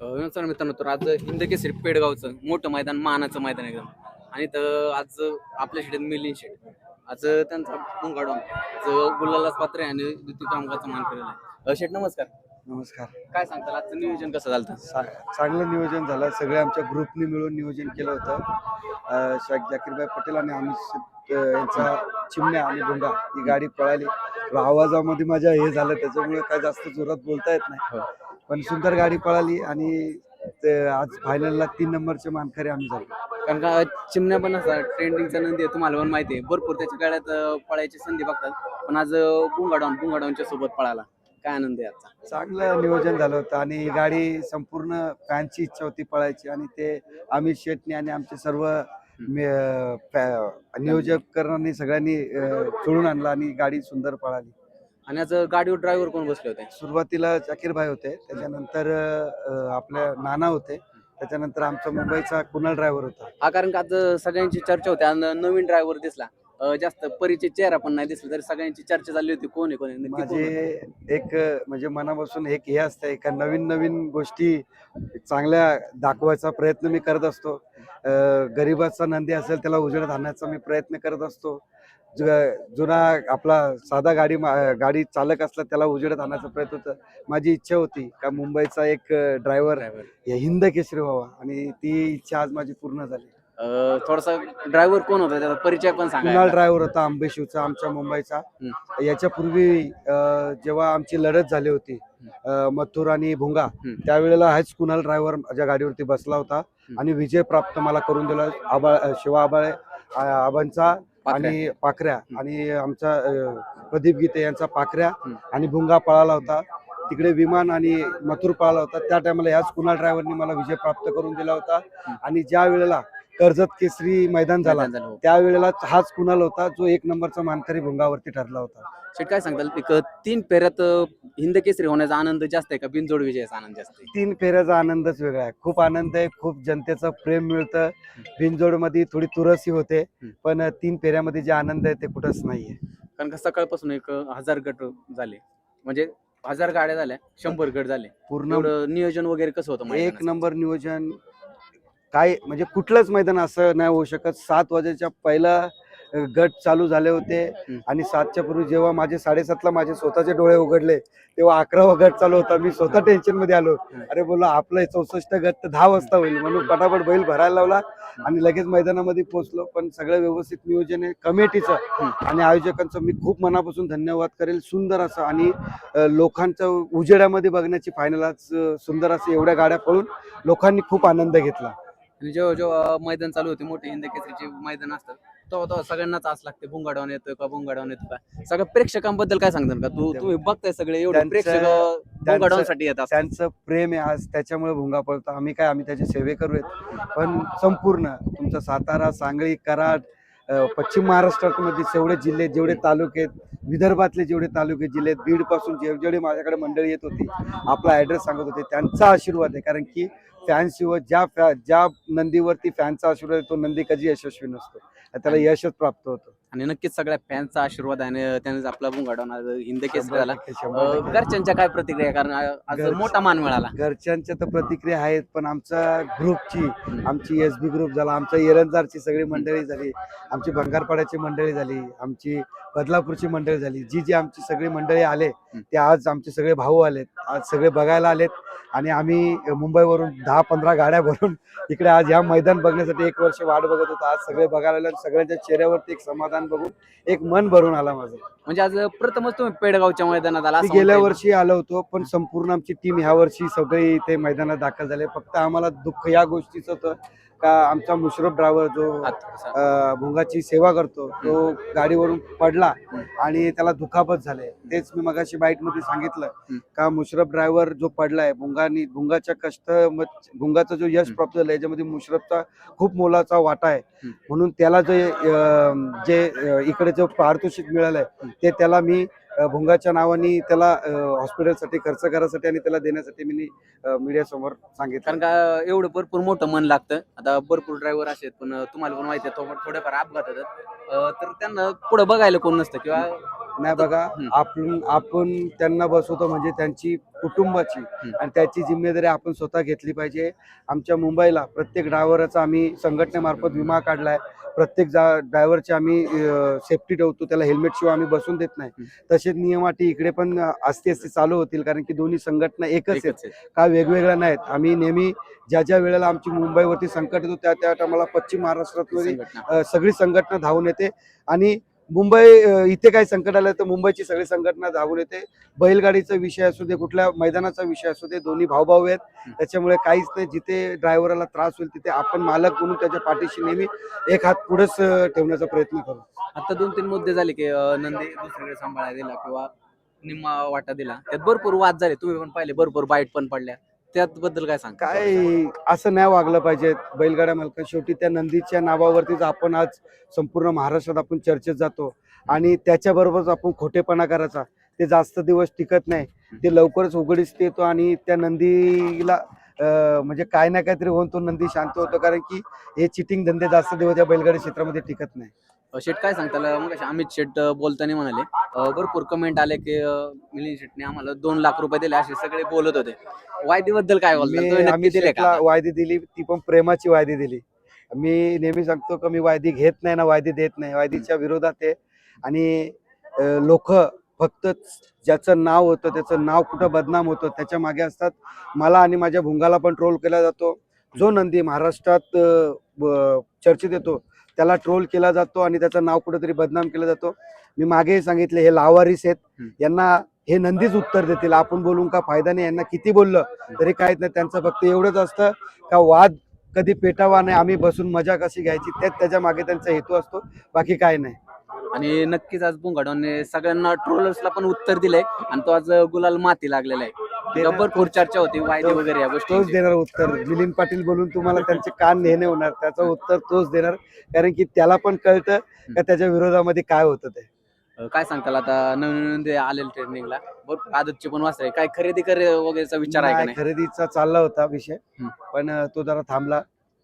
नमस्कार मित्रांनो तर आज हिंद केसरी पेडगावचं मोठं मैदान मानाचं मैदान एकदम. आणि तर आज आपल्या शेतात मिलिंद शेट. आज त्यांचा पुंगाडून जो गुलालाच पात्र आहे आणि द्वितीय क्रमांकाचा मान केलेला आहे. अ, शेठ नमस्कार. नमस्कार. काय सांगताल? आजचं नियोजन कसं झालं चा- चांगलं नियोजन झालं. सगळे आमच्या ग्रुपने मिळून नियोजन केलं होतं. अं, शेख जाकीरभाई पटेल आणि आम्ही अं, यांचा चिमण्या आणि भोंगा ही गाडी पळाली. आवाजामध्ये माझ्या हे झालं त्याच्यामुळे काय जास्त जोरात बोलता येत नाही. हो. पण सुंदर गाडी पळाली आणि ते आज फायनलला तीन नंबरचे मानकरी आम्ही झालो. कारण का चिमण्या पण असा ट्रेंडिंगचा नंदी आहे तुम्हाला पण माहिती आहे. भरपूर त्याच्या गाड्यात पळायची संधी बघतात. पण आज बुंगाडाऊन बुंगाडाऊनच्या सोबत पळाला. काय आनंद आहे आजचा? चांगलं नियोजन झालं होतं आणि ही गाडी संपूर्ण फॅनची इच्छा होती पळायची आणि ते अमित शेटने आणि आमचे सर्व मे- फॅ- नियोजकांनी सगळ्यांनी अं, जुळून आणला आणि गाडी सुंदर पळाली. आणि आज गाडीवर ड्रायव्हर कोण बसले होते? सुरुवातीला जाकीर भाई होते त्याच्यानंतर अं, आपल्या नाना होते त्याच्यानंतर आमचा मुंबईचा कुणाल ड्रायव्हर होता. हा कारण का आज सगळ्यांची चर्चा होती आणि नवीन ड्रायव्हर दिसला. अ, जास्त परिचित चेहरा पण नाही दिसला तरी सगळ्यांची चर्चा झाली होती कोण आहे कोण आहे नक्की कोण माझे? एक अं, म्हणजे मनापासून एक हे असतंय का नवीन नवीन गोष्टी चांगल्या दाखवायचा प्रयत्न मी करत असतो. गरीबाचा नंदी असेल त्याला उजेडात आणण्याचा मी प्रयत्न करत असतो ज- जुना आपला साधा गाडी गाडी चालक असला त्याला उजेडात आणण्याचा प्रयत्न होता माझी इच्छा होती का मुंबईचा एक ड्रायव्हर हिंद केसरी व्हावा आणि ती इच्छा आज माझी पूर्ण झाली थोडासा ड्रायव्हर कोण होता त्याचा परिचय पण कुणाल. ड्रायव्हर होता आंबेशिवचा आमच्या मुंबईचा. याच्यापूर्वी जेव्हा आमची लढत झाली होती मथुर आणि भुंगा. त्यावेळेला हाच कुणाल ड्रायव्हर माझ्या गाडीवरती बसला होता. आणि विजय प्राप्त मला करून दिला. आबाळ अं, शिवा आबाळे आबांचा. आणि पाखऱ्या आणि आमचा प्रदीप गीते यांचा पाखऱ्या. आणि भुंगा पळाला होता. तिकडे विमान आणि मथुर पळाला होता. त्या टायमाला याच कुणाल ड्रायव्हरनी मला विजय प्राप्त करून दिला होता. आणि ज्या वेळेला कर्जत केसरी मैदान झाला. मैदान झालं हो. त्यावेळेला हाच कुणाल होता जो एक नंबरचा मानकरी भुंगावरती ठरला होता. शेट काय सांगताल? एक तीन फेऱ्यात हिंद केसरी होण्याचा आनंद जास्त आहे का? बिनजोड विजयाचा आनंद जास्त आहे? तीन फेऱ्याचा आनंदच वेगळा आहे. खूप आनंद आहे खूप जनतेचं प्रेम मिळतं. बिनजोडमध्ये थोडी तुरसी होते पण तीन फेऱ्यामध्ये जे आनंद आहे ते कुठंच नाहीये. कारण का सकाळपासून एक हजार गट झाले. म्हणजे हजार गाड्या झाल्या शंभर गट झाले. पूर्ण एवढं नियोजन वगैरे कसं होतं एक मैदानाचं? नंबर नियोजन काय म्हणजे कुठलंच मैदान असं नाही होऊ शकत. सात वाजेच्या पहिला गट चालू झाले होते. आणि सातच्या पूर्वी जेव्हा माझे साडेसातला माझे स्वतःचे डोळे उघडले तेव्हा अकरावा गट चालू होता. मी स्वतः टेन्शनमध्ये आलो. अरे बोला आपलं चौसष्ट गट तर दहा वाजता होईल. म्हणून पटापट बैल भरायला लावला आणि लगेच मैदानामध्ये पोहोचलो. पण सगळं व्यवस्थित नियोजन आहे. कमिटीचं आणि आयोजकांचं मी खूप मनापासून धन्यवाद करेल. सुंदर असं आणि अ, लोकांचं उजेडामध्ये बघण्याची फायनल आज सुंदर असं एवढ्या गाड्या पळून लोकांनी खूप आनंद घेतला. आणि जेव्हा जेव्हा मैदान चालू होते मोठे हिंद केसरीचे मैदान असतात तेव्हा तेव्हा सगळ्यांनाच आस लागते भुंगाडावून येतोय का भुंगाडावून येतो का? सगळ्या प्रेक्षकांबद्दल काय सांगतात का? तू तुम्ही बघताय सगळे एवढे त्यांचं- प्रेक्षक भुंगाडावूनसाठी येत असतात. त्यांचं प्रेम आहे आज त्याच्यामुळे भुंगा पळतो. आम्ही काय आम्ही त्याचे सेवे करूयात. पण संपूर्ण तुमचा सातारा सांगली कराड अ, पश्चिम महाराष्ट्रामध्ये जेवढे जिल्हे जेवढे तालुके आहेत विदर्भातले जेवढे तालुके जिल्हे आहेत बीडपासून जे जेवढे माझ्याकडे मंडळी येत होती आपला ऍड्रेस सांगत होते त्यांचा आशीर्वाद आहे. कारण की फॅन्सशिवाय ज्या फॅ ज्या नंदीवरती फॅनचा आशीर्वाद आहे तो नंदी कधी यशस्वी नसतो. त्याला यशच प्राप्त होतं. आणि नक्कीच सगळ्या फॅनचा आशीर्वाद आणि त्याने आपला भुंगाडावून आज हिंद शंभर झाला. अ. घरच्यांच्या काय प्रतिक्रिया? कारण आज मोठा मान मिळाला. घरच्यांच्या तर प्रतिक्रिया आहेत पण आमच्या ग्रुपची आमची एस बी ग्रुप झाला आमच्या एरंजारची सगळी मंडळी झाली आमची भंगारपाड्याची मंडळी झाली आमची बदलापूरची मंडळी झाली. जी जी आमची सगळी मंडळी आले ते आज आमचे सगळे भाऊ आलेत. आज सगळे बघायला आलेत. आणि आम्ही मुंबईवरून दहा पंधरा गाड्या भरून इकडे आज या मैदान बघण्यासाठी एक वर्ष वाट बघत होतो. आज सगळे बघायला आले सगळ्यांच्या चेहऱ्यावरती एक समाधान बघून एक मन भरून आला माझं. म्हणजे आज प्रथमच तुम्ही पेडगावच्या मैदानात आला गेल्या वर्षी आलो होतो पण संपूर्ण आमची टीम ह्या वर्षी सगळी इथे मैदानात दाखल झाले. फक्त आम्हाला दुःख या गोष्टीचं होतं. का आमचा मुशरफ ड्रायव्हर जो भुंगाची सेवा करतो तो गाडीवरून पडला आणि त्याला दुखापत झाले तेच मी मगाशी बाईटमध्ये सांगितलं. का मुशरफ ड्रायव्हर जो पडलाय भुंगानी भुंगाच्या कष्ट भुंगाचं जो यश. प्राप्त झालं याच्यामध्ये मुशरफचा खूप मोलाचा वाटा आहे. म्हणून त्याला जे जे इकडे जो पारितोषिक मिळालंय. ते त्याला मी भुंगाच्या नावाने त्याला हॉस्पिटलसाठी खर्च करायसाठी आणि त्याला देण्यासाठी मी मीडिया समोर सांगितलं. कारण का एवढं भरपूर मोठं मन लागतं. आता भरपूर ड्रायव्हर असे आहेत पण तुम्हाला पण माहिती आहे थोडं थोडेफार अपघात होतात तर त्यांना पुढे बघायला कोण नसतं किंवा नाही बघा. आपण आपण त्यांना बसवतो म्हणजे त्यांची कुटुंबाची आणि त्याची जिम्मेदारी आपण स्वतः घेतली पाहिजे. आमच्या मुंबईला प्रत्येक ड्रायव्हरचा आम्ही संघटनेमार्फत विमा काढलाय. प्रत्येक जा ड्रायव्हरची आम्ही सेफ्टी ठेवतो त्याला हेल्मेट शिवाय आम्ही बसून देत नाही. तसेच नियम अटी इकडे पण असते असते चालू होतील कारण की दोन्ही संघटना एकच आहेत. का वेगवेगळ्या नाहीत. आम्ही नेहमी ज्या ज्या वेळेला आमची मुंबईवरती संकट येतो त्या त्या टायमाला पश्चिम महाराष्ट्रातली सगळी संघटना धावून येते. आणि मुंबई इथे काही संकट आलं तर मुंबईची सगळी संघटना धावून येते. बैलगाडीचा विषय असू दे कुठल्या मैदानाचा विषय असू दे दोन्ही भाऊभाऊ आहेत. त्याच्यामुळे काहीच नाही जिथे ड्रायव्हरला त्रास होईल तिथे आपण मालक म्हणून त्याच्या पाठीशी नेहमी एक हात पुढेच ठेवण्याचा प्रयत्न करू. आता दोन तीन मुद्दे झाले की नंदी दुसरीकडे सांभाळायला दिला किंवा निम्मा वाटा दिला. त्यात भरपूर वाद झाले. तुम्ही पण पाहिले भरपूर बाईट पण पडल्या. त्याबद्दल काय सांग काय असं नाही वागलं पाहिजे. बैलगाड्या मालक शेवटी त्या नंदीच्या नावावरतीच आपण आज संपूर्ण महाराष्ट्रात आपण चर्चेत जातो. आणि त्याच्याबरोबरच आपण खोटेपणा करायचा. ते जास्त दिवस टिकत नाही. ते लवकरच उघडीस येतो आणि त्या नंदीला म्हणजे काय ना काहीतरी होऊन तो नंदी शांत होतो. कारण की हे चिटिंग धंदे जास्त दिवस या बैलगाडी क्षेत्रामध्ये टिकत नाही. शेट काय सांगता मग अमित शेट बोलताना म्हणाले भरपूर कमेंट आले की मिलिंद शेटने आम्हाला दोन लाख रुपये दिले असे सगळे बोलत होते. वायदीबद्दल काय बोलता नक्की दिले का वायदी दिली ती पण प्रेमाची वायदी दिली. मी नेहमी सांगतो का मी वायदी घेत नाही ना वायदी देत नाही. वायदीच्या विरोधात आहे. आणि लोक फक्त ज्याचं नाव होतं त्याचं नाव कुठं बदनाम होतं त्याच्यामागे असतात. मला आणि माझ्या भुंगाला पण ट्रोल केला जातो. जो नंदी महाराष्ट्रात चर्चेत येतो त्याला ट्रोल केला जातो आणि त्याचं नाव कुठेतरी बदनाम केलं जातो. मी मागेही सांगितले हे लावारिस आहेत. यांना हे नंदीच उत्तर देतील. आपण बोलून का? फायदा नाही. यांना किती बोललं तरी काहीच नाही. त्यांचं फक्त एवढंच असतं का वाद कधी पेटावा नाही. आम्ही बसून मजा कशी घ्यायची. तेच त्याच्यामागे त्यांचा हेतू असतो. बाकी काय नाही. आणि नक्कीच आज बुंगाडोने सगळ्यांना ट्रोलर्सला पण उत्तर दिलंय. आणि तो आज गुलाल माती लागलेला आहे. तर भरपूर चर्चा होती वायदी वगैरे या तोच गोष्टी देणार उत्तर. मिलिंद पाटील बोलून तुम्हाला त्यांचे कान नेहने होणार त्याचं उत्तर तोच देणार. कारण की त्याला पण कळतं का त्याच्या विरोधामध्ये काय होतं ते. काय सांगताल आता? नवीन नवीन आलेले ट्रेनिंगला भरपूर आदतचे पण वाचले काय खरेदी करे वगैरेचा विचार आहे का नाही, नाही? खरेदीचा चालला होता विषय. हम्म. पण अं, तो जरा थांबला.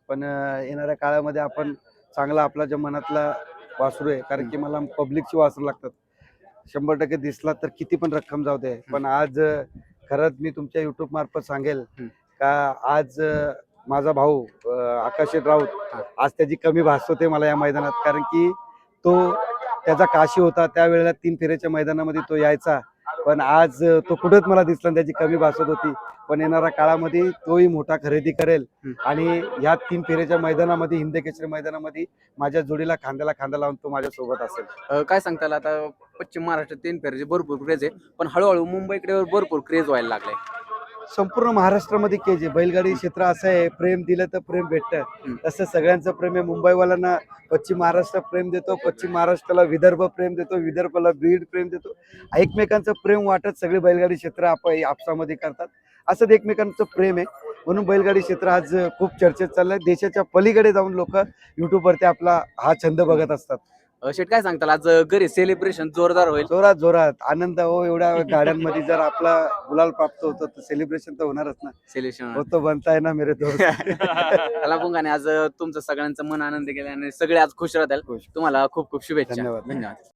पण अं, येणाऱ्या काळामध्ये आपण चांगला आपला ज्या मनातला वासरू आहे कारण की मला पब्लिकची वासरू लागतात. शंभर टक्के दिसला तर किती पण रक्कम जाऊ दे. पण आज अं, खरंच मी तुमच्या युट्यूब मार्फत सांगेल. का आज माझा भाऊ अं, आकाश राऊत आज त्याची कमी भासवते मला या मैदानात. कारण की तो त्याचा काशी होता त्यावेळेला तीन फेऱ्याच्या मैदानामध्ये तो यायचा. पण आज तो कुठंच मला दिसला त्याची कमी भासत होती. पण येणाऱ्या काळामध्ये तोही मोठा खरेदी करेल. आणि या तीन फेऱ्याच्या मैदानामध्ये हिंद केसरी मैदानामध्ये माझ्या जोडीला खांद्याला खांदा लावून तो माझ्या सोबत असेल काय सांगताल आता? पश्चिम महाराष्ट्रात तीन फेरचे भरपूर क्रेज आहे पण हळूहळू मुंबईकडे भरपूर क्रेज व्हायला लागलाय संपूर्ण महाराष्ट्रामध्ये केज आहे. बैलगाडी क्षेत्र असं आहे प्रेम दिलं तर प्रेम भेटतं. तसं सगळ्यांचं प्रेम आहे. मुंबईवाल्यांना पश्चिम महाराष्ट्र प्रेम देतो पश्चिम महाराष्ट्राला विदर्भ प्रेम देतो विदर्भाला बीड प्रेम देतो. एकमेकांचं प्रेम वाटत सगळे बैलगाडी क्षेत्र आप आपसामध्ये करतात. असंच एकमेकांचं प्रेम आहे. म्हणून बैलगाडी क्षेत्र आज खूप चर्चेत चाललंय. देशाच्या पलीकडे जाऊन लोक युट्यूबवरती आपला हा छंद बघत असतात. शेट काय सांगताल? आज घरी सेलिब्रेशन जोरदार होईल. जोरात जोरात. आनंद हो एवढ्या गाड्यांमध्ये जर आपला गुलाल प्राप्त होतो तर सेलिब्रेशन तर होणारच ना. सेलिब्रेशन हो तो बनताय ना मेरे दोस्त. त्याला पुंगाने आज तुमचं सगळ्यांचं मन आनंद केलं आणि सगळे आज खुश राहतील. खुश. तुम्हाला खूप खूप शुभेच्छा. धन्यवाद. धन्यवाद.